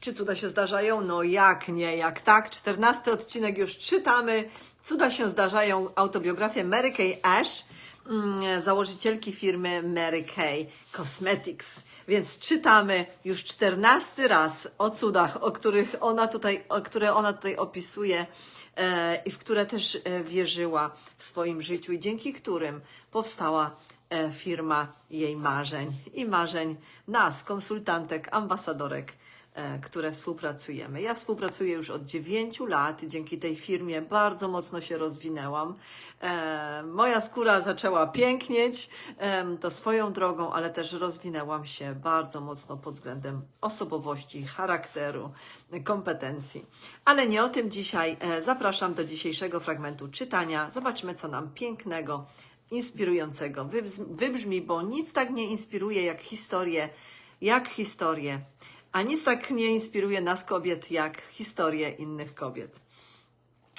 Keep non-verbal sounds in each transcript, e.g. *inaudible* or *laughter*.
Czy cuda się zdarzają? No jak nie, jak tak. 14 odcinek już czytamy. Cuda się zdarzają. Autobiografię Mary Kay Ash, mm, założycielki firmy Mary Kay Cosmetics. Więc czytamy już 14 raz o cudach, o których ona tutaj, o które ona tutaj opisuje e, i w które też e, wierzyła w swoim życiu i dzięki którym powstała e, firma jej marzeń i marzeń nas, konsultantek, ambasadorek, które współpracujemy. Ja współpracuję już od 9 lat i dzięki tej firmie bardzo mocno się rozwinęłam. E, moja skóra zaczęła pięknieć, em, to swoją drogą, ale też rozwinęłam się bardzo mocno pod względem osobowości, charakteru, kompetencji. Ale nie o tym dzisiaj. E, Zapraszam do dzisiejszego fragmentu czytania. Zobaczmy, co nam pięknego, inspirującego wybrzmi, bo nic tak nie inspiruje jak historie, jak historie, a nic tak nie inspiruje nas kobiet jak historie innych kobiet.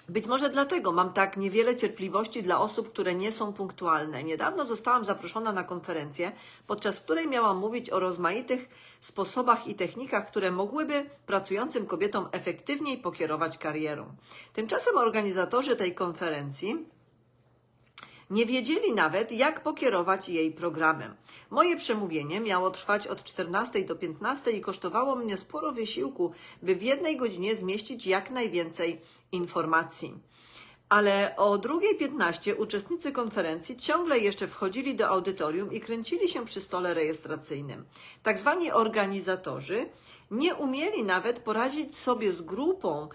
Być może dlatego mam tak niewiele cierpliwości dla osób, które nie są punktualne. Niedawno zostałam zaproszona na konferencję, podczas której miałam mówić o rozmaitych sposobach i technikach, które mogłyby pracującym kobietom efektywniej pokierować karierą. Tymczasem organizatorzy tej konferencji nie wiedzieli nawet, jak pokierować jej programem. Moje przemówienie miało trwać od 14 do 15 i kosztowało mnie sporo wysiłku, by w jednej godzinie zmieścić jak najwięcej informacji. Ale o 2.15 uczestnicy konferencji ciągle jeszcze wchodzili do audytorium i kręcili się przy stole rejestracyjnym. Tak zwani organizatorzy nie umieli nawet poradzić sobie z grupą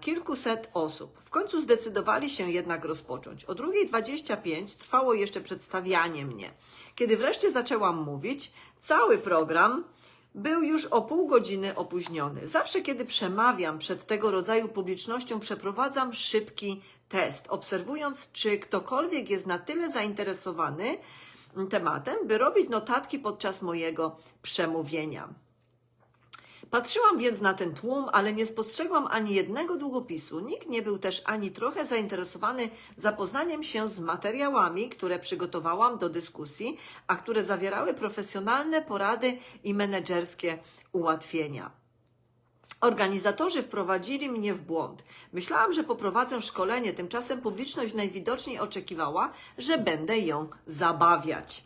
kilkuset osób. W końcu zdecydowali się jednak rozpocząć. O 2.25 trwało jeszcze przedstawianie mnie. Kiedy wreszcie zaczęłam mówić, cały program był już o pół godziny opóźniony. Zawsze, kiedy przemawiam przed tego rodzaju publicznością, przeprowadzam szybki test, obserwując, czy ktokolwiek jest na tyle zainteresowany tematem, by robić notatki podczas mojego przemówienia. Patrzyłam więc na ten tłum, ale nie spostrzegłam ani jednego długopisu. Nikt nie był też ani trochę zainteresowany zapoznaniem się z materiałami, które przygotowałam do dyskusji, a które zawierały profesjonalne porady i menedżerskie ułatwienia. Organizatorzy wprowadzili mnie w błąd. Myślałam, że poprowadzę szkolenie, tymczasem publiczność najwidoczniej oczekiwała, że będę ją zabawiać.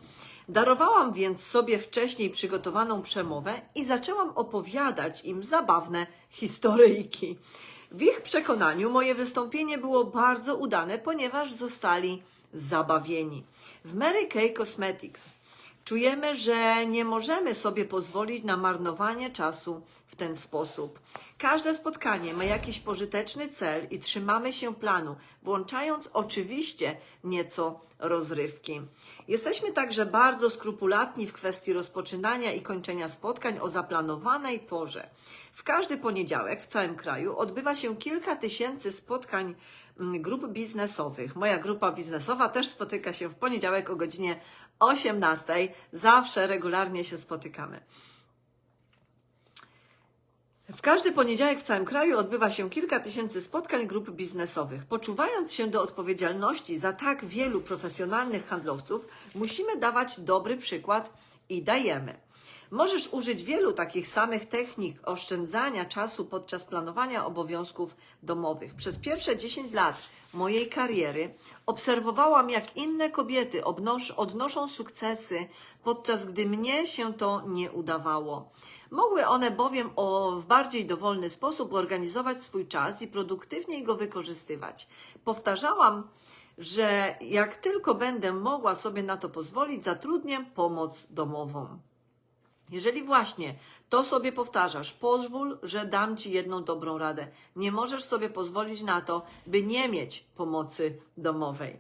Darowałam więc sobie wcześniej przygotowaną przemowę i zaczęłam opowiadać im zabawne historyjki. W ich przekonaniu moje wystąpienie było bardzo udane, ponieważ zostali zabawieni. W Mary Kay Cosmetics Czujemy, że nie możemy sobie pozwolić na marnowanie czasu w ten sposób. Każde spotkanie ma jakiś pożyteczny cel i trzymamy się planu, włączając oczywiście nieco rozrywki. Jesteśmy także bardzo skrupulatni w kwestii rozpoczynania i kończenia spotkań o zaplanowanej porze. W każdy poniedziałek w całym kraju odbywa się kilka tysięcy spotkań mm, grup biznesowych. Moja grupa biznesowa też spotyka się w poniedziałek o godzinie 18. Zawsze regularnie się spotykamy. W każdy poniedziałek w całym kraju odbywa się kilka tysięcy spotkań grup biznesowych. Poczuwając się do odpowiedzialności za tak wielu profesjonalnych handlowców, musimy dawać dobry przykład i dajemy. Możesz użyć wielu takich samych technik oszczędzania czasu podczas planowania obowiązków domowych. Przez pierwsze 10 lat mojej kariery obserwowałam, jak inne kobiety odnoszą sukcesy, podczas gdy mnie się to nie udawało. Mogły one bowiem o, w bardziej dowolny sposób organizować swój czas i produktywniej go wykorzystywać. Powtarzałam, że jak tylko będę mogła sobie na to pozwolić, zatrudnię pomoc domową. Jeżeli właśnie to sobie powtarzasz, pozwól, że dam Ci jedną dobrą radę. Nie możesz sobie pozwolić na to, by nie mieć pomocy domowej.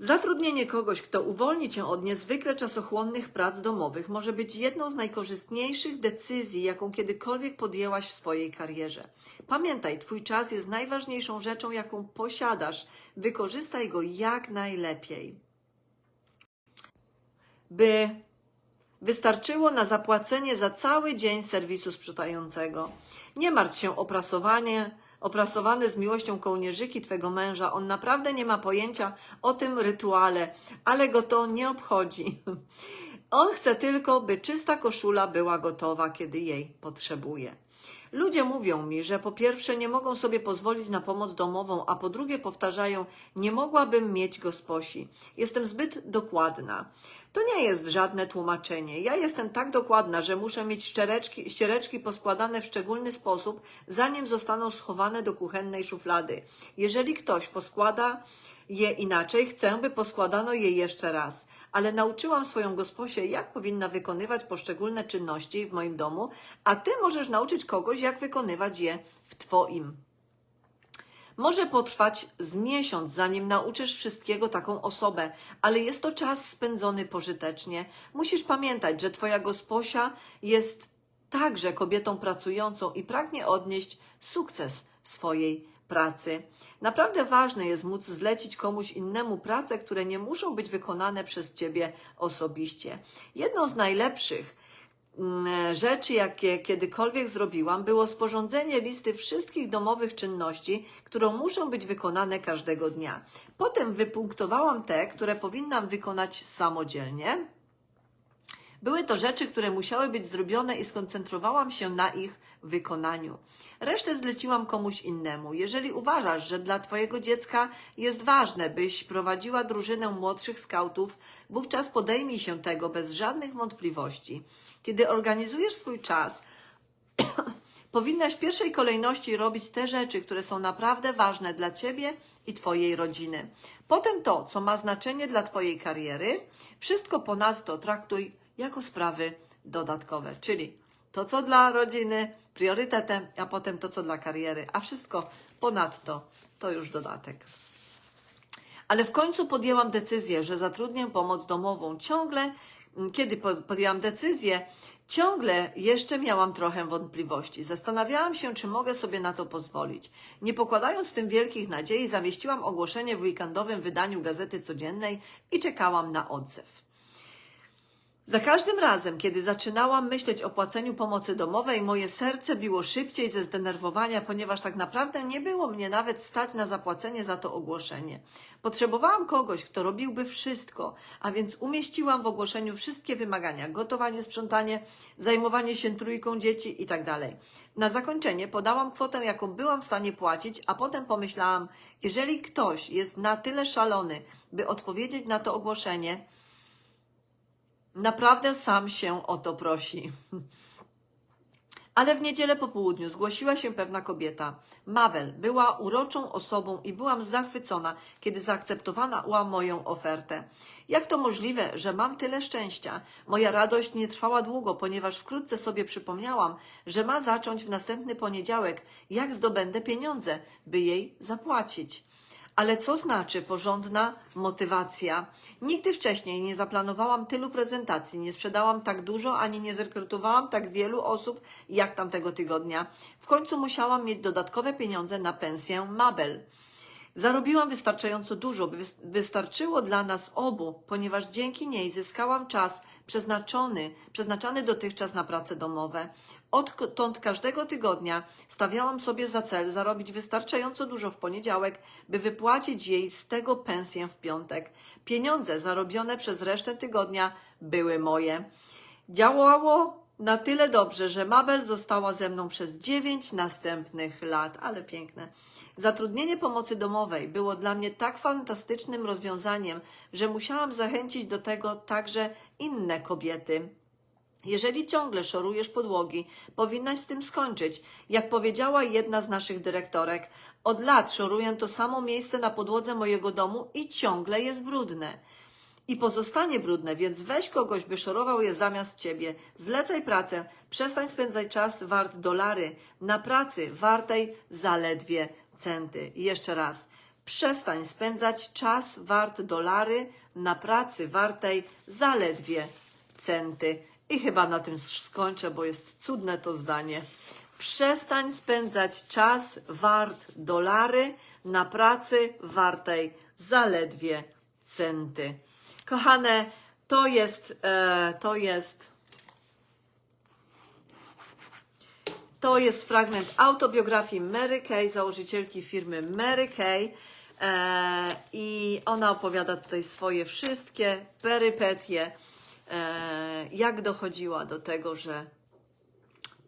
Zatrudnienie kogoś, kto uwolni Cię od niezwykle czasochłonnych prac domowych, może być jedną z najkorzystniejszych decyzji, jaką kiedykolwiek podjęłaś w swojej karierze. Pamiętaj, Twój czas jest najważniejszą rzeczą, jaką posiadasz. Wykorzystaj go jak najlepiej. By Wystarczyło na zapłacenie za cały dzień serwisu sprzątającego. Nie martw się o prasowanie, oprasowane z miłością kołnierzyki twego męża. On naprawdę nie ma pojęcia o tym rytuale, ale go to nie obchodzi. *laughs* On chce tylko, by czysta koszula była gotowa, kiedy jej potrzebuje. Ludzie mówią mi, że po pierwsze nie mogą sobie pozwolić na pomoc domową, a po drugie powtarzają, nie mogłabym mieć gosposi. Jestem zbyt dokładna. To nie jest żadne tłumaczenie. Ja jestem tak dokładna, że muszę mieć ściereczki, ściereczki poskładane w szczególny sposób, zanim zostaną schowane do kuchennej szuflady. Jeżeli ktoś poskłada je inaczej, chcę, by poskładano je jeszcze raz. Ale nauczyłam swoją gosposię, jak powinna wykonywać poszczególne czynności w moim domu, a ty możesz nauczyć kogoś, jak wykonywać je w twoim. Może potrwać z miesiąc, zanim nauczysz wszystkiego taką osobę, ale jest to czas spędzony pożytecznie. Musisz pamiętać, że Twoja gosposia jest także kobietą pracującą i pragnie odnieść sukces w swojej pracy. Naprawdę ważne jest móc zlecić komuś innemu prace, które nie muszą być wykonane przez Ciebie osobiście. Jedną z najlepszych mm, rzeczy, jakie kiedykolwiek zrobiłam, było sporządzenie listy wszystkich domowych czynności, które muszą być wykonane każdego dnia. Potem wypunktowałam te, które powinnam wykonać samodzielnie. Były to rzeczy, które musiały być zrobione i skoncentrowałam się na ich wykonaniu. Resztę zleciłam komuś innemu. Jeżeli uważasz, że dla Twojego dziecka jest ważne, byś prowadziła drużynę młodszych skautów, wówczas podejmij się tego bez żadnych wątpliwości. Kiedy organizujesz swój czas, *coughs* powinnaś w pierwszej kolejności robić te rzeczy, które są naprawdę ważne dla Ciebie i Twojej rodziny. Potem to, co ma znaczenie dla Twojej kariery, wszystko ponadto traktuj jako sprawy dodatkowe, czyli to, co dla rodziny priorytetem, a potem to, co dla kariery, a wszystko ponadto to już dodatek. Ale w końcu podjęłam decyzję, że zatrudnię pomoc domową. Ciągle, mm, kiedy po- podjęłam decyzję, ciągle jeszcze miałam trochę wątpliwości. Zastanawiałam się, czy mogę sobie na to pozwolić. Nie pokładając w tym wielkich nadziei, zamieściłam ogłoszenie w weekendowym wydaniu Gazety Codziennej i czekałam na odzew. Za każdym razem, kiedy zaczynałam myśleć o płaceniu pomocy domowej, moje serce biło szybciej ze zdenerwowania, ponieważ tak naprawdę nie było mnie nawet stać na zapłacenie za to ogłoszenie. Potrzebowałam kogoś, kto robiłby wszystko, a więc umieściłam w ogłoszeniu wszystkie wymagania: gotowanie, sprzątanie, zajmowanie się trójką dzieci itd. Na zakończenie podałam kwotę, jaką byłam w stanie płacić, a potem pomyślałam, jeżeli ktoś jest na tyle szalony, by odpowiedzieć na to ogłoszenie, Naprawdę sam się o to prosi. Ale w niedzielę po południu zgłosiła się pewna kobieta. Mabel była uroczą osobą i byłam zachwycona, kiedy zaakceptowała moją ofertę. Jak to możliwe, że mam tyle szczęścia? Moja radość nie trwała długo, ponieważ wkrótce sobie przypomniałam, że ma zacząć w następny poniedziałek, jak zdobędę pieniądze, by jej zapłacić. Ale co znaczy porządna motywacja? Nigdy wcześniej nie zaplanowałam tylu prezentacji, nie sprzedałam tak dużo, ani nie zrekrutowałam tak wielu osób jak tamtego tygodnia. W końcu musiałam mieć dodatkowe pieniądze na pensję Mabel. Zarobiłam wystarczająco dużo, by wys- wystarczyło dla nas obu, ponieważ dzięki niej zyskałam czas przeznaczony, przeznaczany dotychczas na prace domowe. Odtąd każdego tygodnia stawiałam sobie za cel zarobić wystarczająco dużo w poniedziałek, by wypłacić jej z tego pensję w piątek. Pieniądze zarobione przez resztę tygodnia były moje. Działało na tyle dobrze, że Mabel została ze mną przez dziewięć następnych lat, ale piękne. Zatrudnienie pomocy domowej było dla mnie tak fantastycznym rozwiązaniem, że musiałam zachęcić do tego także inne kobiety. Jeżeli ciągle szorujesz podłogi, powinnaś z tym skończyć. Jak powiedziała jedna z naszych dyrektorek, od lat szoruję to samo miejsce na podłodze mojego domu i ciągle jest brudne i pozostanie brudne, więc weź kogoś, by szorował je zamiast ciebie. Zlecaj pracę, przestań spędzać czas wart dolary na pracy wartej zaledwie centy. I jeszcze raz. Przestań spędzać czas wart dolary na pracy wartej zaledwie centy. I chyba na tym skończę, bo jest cudne to zdanie. Przestań spędzać czas wart dolary na pracy wartej zaledwie centy. Kochane, to jest, e, to jest, to jest fragment autobiografii Mary Kay, założycielki firmy Mary Kay. E, I ona opowiada tutaj swoje wszystkie perypetie e, jak dochodziła do tego, że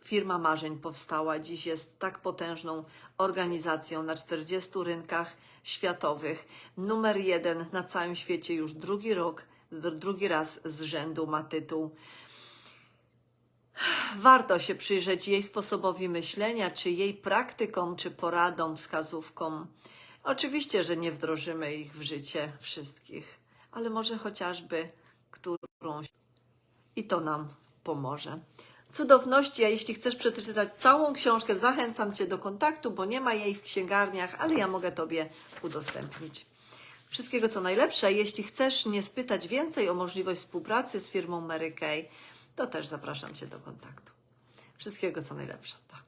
firma marzeń powstała. Dziś jest tak potężną organizacją na 40 rynkach światowych. Numer jeden na całym świecie już drugi rok, drugi raz z rzędu ma tytuł. Warto się przyjrzeć jej sposobowi myślenia, czy jej praktykom, czy poradom, wskazówkom. Oczywiście, że nie wdrożymy ich w życie wszystkich, ale może chociażby którąś i to nam pomoże. Cudowności, a jeśli chcesz przeczytać całą książkę, zachęcam Cię do kontaktu, bo nie ma jej w księgarniach, ale ja mogę Tobie udostępnić. Wszystkiego co najlepsze. Jeśli chcesz mnie spytać więcej o możliwość współpracy z firmą Mary Kay, to też zapraszam Cię do kontaktu. Wszystkiego co najlepsze. Pa.